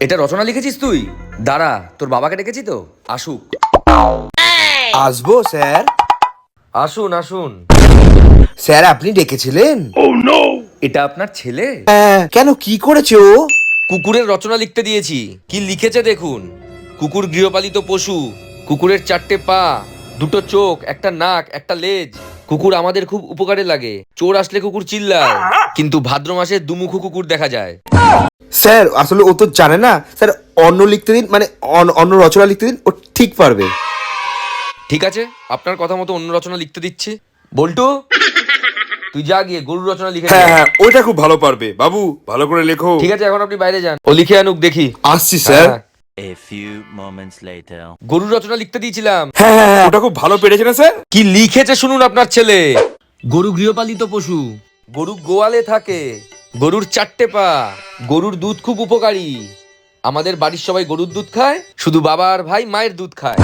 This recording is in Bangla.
এটা রচনা লিখেছিস তুই? দাঁড়া তোর বাবাকে ডেকেছি তো। আসুক। আসব স্যার। আসুন আসুন। স্যার আপনি ডেকেছিলেন? এটা আপনার ছেলে? হ্যাঁ কেন কি করেছে ও? কুকুরের রচনা লিখতে দিয়েছি। কি লিখেছে দেখুন। কুকুর গৃহপালিত পশু কুকুরের চারটে পা দুটো চোখ একটা নাক একটা লেজ। কুকুর আমাদের খুব উপকারে লাগে। চোর আসলে কুকুর চিল্লায় কিন্তু ভাদ্র মাসে দুমুখো কুকুর দেখা যায়। স্যার আসলে ও তো জানে না। স্যার অন্য লিখতে দিন মানে অন্য রচনা লিখতে দিন ও ঠিক পারবে। ঠিক আছে আপনার কথা মতো অন্য রচনা লিখতে দিচ্ছি। বল্টু তুই যা গিয়ে গরু রচনা লিখে হ্যাঁ হ্যাঁ ওইটা খুব ভালো পারবে। বাবু ভালো করে লেখো। ঠিক আছে এখন আপনি বাইরে যান। ও লিখে আনুক দেখি। আসছি স্যার। হ্যাঁ, A few moments later. গরু রচনা লিখতে দিয়েছিলাম। হ্যাঁ হ্যাঁ হ্যাঁ, ওটা খুব ভালো পেরেছে না স্যার? কি লিখেছে শুনুন আপনার ছেলে। গরু গৃহপালিত পশু। গরু গোয়ালে থাকে গরুর চারটে পা গরুর দুধ খুব উপকারী। আমাদের বাড়ির সবাই গরুর দুধ খায় শুধু বাবা আর ভাই মায়ের দুধ খায়।